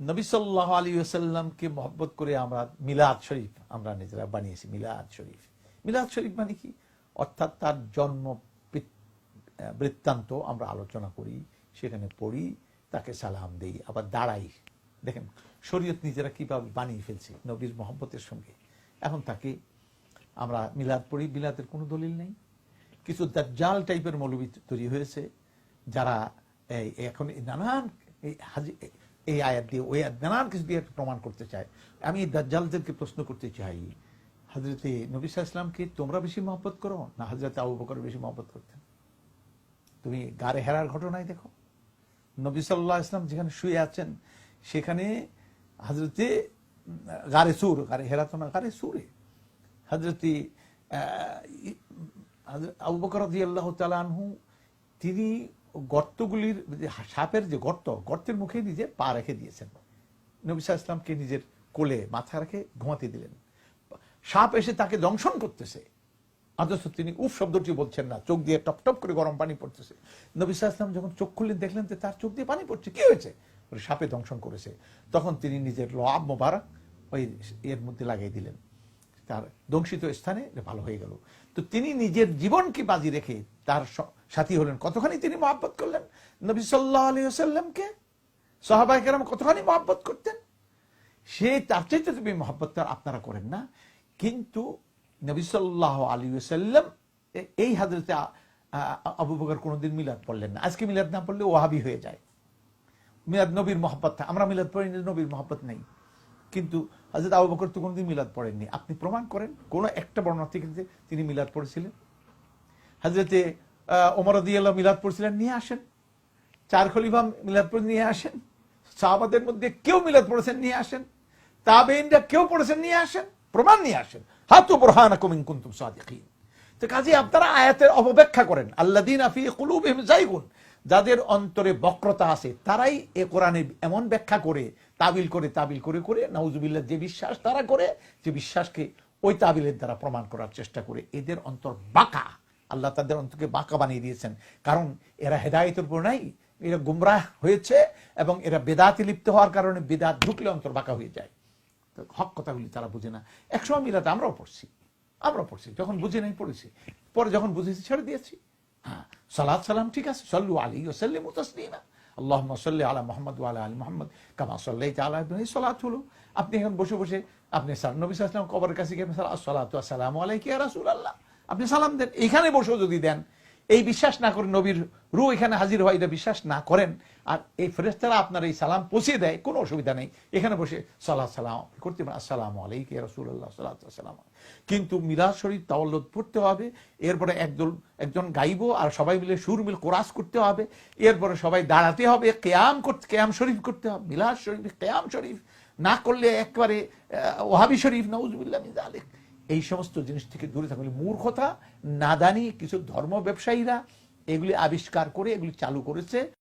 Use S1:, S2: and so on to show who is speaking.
S1: নবী সাল্লাহ আলী সাল্লামকে মহব্বত করে আমরা মিলাদ শরীফ আমরা নিজেরা বানিয়েছি, মিলাদ শরীফ। মিলাদ শরীফ মানে কি? অর্থাৎ তার জন্ম বৃত্তান্ত আমরা আলোচনা করি, সেখানে পড়ি, তাকে সালাম দেই, আবার দাঁড়াই। দেখেন, শরীয়ত নিজেরা কীভাবে বানিয়ে ফেলছে নবীর মহব্বতের সঙ্গে। এখন তাকে আমরা মিলাদ পড়ি, মিলাদের কোনো দলিল নেই। কিছু দাজ্জাল টাইপের মৌলবী তৈরি হয়েছে, যারা এখন নানান এই হাজি এই আয়াত দিয়ে, ওই আয়াত নানান কিছু দিয়ে প্রমাণ করতে চায়। আমি দাজ্জালদেরকে প্রশ্ন করতে চাই হাজরতে নবী ইসলামকে তোমরা বেশি মহব্বত করো না হজরত আবু বকর বেশি মহব্বত করতেন? তুমি গারে হেরার ঘটনায় দেখো। নবী সাল্লাহ ইসলাম যেখানে শুয়ে আছেন, সেখানে হাজরতে গারে সুর গারে হেরা তো না গারে সুরে। হজরতি আবু বকর আল্লাহ তিনি গর্তগুলির যে সাপের যে গর্ত, গর্তের মুখে নিজে পা রেখে দিয়েছেন। নবী সাল্লাল্লাহু আলাইহি ইসলামকে নিজের কোলে মাথা রেখে ঘুমাতে দিলেন। সাপ এসে তাকে দংশন করতেছে। অথচ তিনি উফ শব্দটি বলছেন না, চোখ দিয়ে টপ টপ করে গরম পানি পড়তেছে। নবী সাল্লাল্লাহু আলাইহি ইসলাম যখন চোখ খুললেন, দেখলেন যে তার চোখ দিয়ে পানি পড়ছে, কি হয়েছে? সাপে দংশন করেছে। তখন তিনি নিজের লাভ মোবারক ওই এর মধ্যে লাগিয়ে দিলেন। তার দংশিত স্থানে ভালো হয়ে গেল। তো তিনি নিজের জীবনকে বাজি রেখে তার সাথী হলেন। কতখানি তিনি মহাব্বত করলেন? নবী সাল্লাহ আলী সাল্লামকে সাহাবাই কেরাম কতখানি মহাব্বত করতেন? সে তার চাইতে তুমি মহাব্বত আপনারা করেন না। কিন্তু নবী সাল্লাহ আলী সাল্লাম এই হাজরতে আবু বকর কোনোদিন মিলাদ পড়লেন না। আজকে মিলাদ না পড়লে ওহাবি হয়ে যায়। মিলাদ নবীর মহব্বত আমরা মিলাদ পড়ি নবীর মহব্বত নেই। কিন্তু হাজরত আবু বকর তো কোনোদিন মিলাদ পড়েননি। আপনি প্রমাণ করেন, কোন একটা বর্ণনা থেকে তিনি মিলাদ পড়েছিলেন। হাজরতে ওমর আদিয়াল্লাহ মিলাদ পড়ছিলেন, নিয়ে আসেন। চার খলিফা মিলাদ পড়ে নিয়ে আসেন। সাহাবাদের মধ্যে কেউ মিলাদ পড়েছেন, নিয়ে আসেন। তাবেইনরা কেউ পড়েছেন, নিয়ে আসেন। প্রমাণ নিয়ে আসেন। হাতু বোরহান কুমিন কুন্তুম সাদিকিন। তো কাজে আপনারা আয়াতের অপব্যাখ্যা করেন। আল্লাদিন আফি কুলুবিহিম জাইগুন যাদের অন্তরে বক্রতা আছে, তারাই এ কোরআনে এমন ব্যাখ্যা করে, তাবিল করে তাবিল করে করে, নাউজুবিল্লাহ যে বিশ্বাস তারা করে, যে বিশ্বাসকে ওই তাবিলের দ্বারা প্রমাণ করার চেষ্টা করে। এদের অন্তর বাঁকা। আল্লাহ তাদের অন্তরকে বাঁকা বানিয়ে দিয়েছেন। কারণ এরা হেদায়তের উপর নাই, এরা গুমরাহ হয়েছে এবং এরা বেদাতে লিপ্ত হওয়ার কারণে বেদাত ঢুকলে অন্তর বাঁকা হয়ে যায়। হক কথাগুলি তারা বুঝে না। একসময় মিলাতে আমরাও পড়ছি। আমরা পড়ছি, যখন বুঝে নাই পড়েছি। পরে যখন বুঝেছি, ছেড়ে দিয়েছি। হ্যাঁ সালাদ সালাম, ঠিক আছে, সল্লু আলী ওসাল্লিম তসলিমা। আল্লাহ সাল্লি আলা মোহাম্মদ আলাহ আলী মোহাম্মদ, কামা সাল্লাই আলা এই সলাত হলো আপনি এখন বসে বসে, আপনি সার নবী সাল্লাম কবরের কাছে গিয়ে আসসালামু আলাইকি রাসুল আল্লাহ আপনি সালাম দেন। এখানে বসেও যদি দেন এই বিশ্বাস না করে নবীর রু এখানে হাজির হয়, এটা বিশ্বাস না করেন। আর এই ফেরেস্তারা আপনার এই সালাম পৌঁছে দেয়, কোনো অসুবিধা নেই। এখানে বসে সালাহ সালাম করতে পারেন। আসসালাম আলাইকে রসুল্লাহ সাল্লাম কিন্তু মিরাজ শরীফ তাওয়াল্লুদ পড়তে হবে, এরপরে একদল, একজন গাইব আর সবাই মিলে সুর মিল কোরাস করতে হবে, এরপরে সবাই দাঁড়াতে হবে, কেয়াম করতে, কেয়াম শরীফ করতে হবে মিলাদ শরীফ, কেয়াম শরীফ না করলে একবারে ওহাবি শরীফ, নউজুবিল্লাহ মিন জালিক এই সমস্ত জিনিস থেকে দূরে থাকবে মূর্খতা, নাদানি, কিছু ধর্ম ব্যবসায়ীরা এগুলি আবিষ্কার করে, এগুলি চালু করেছে।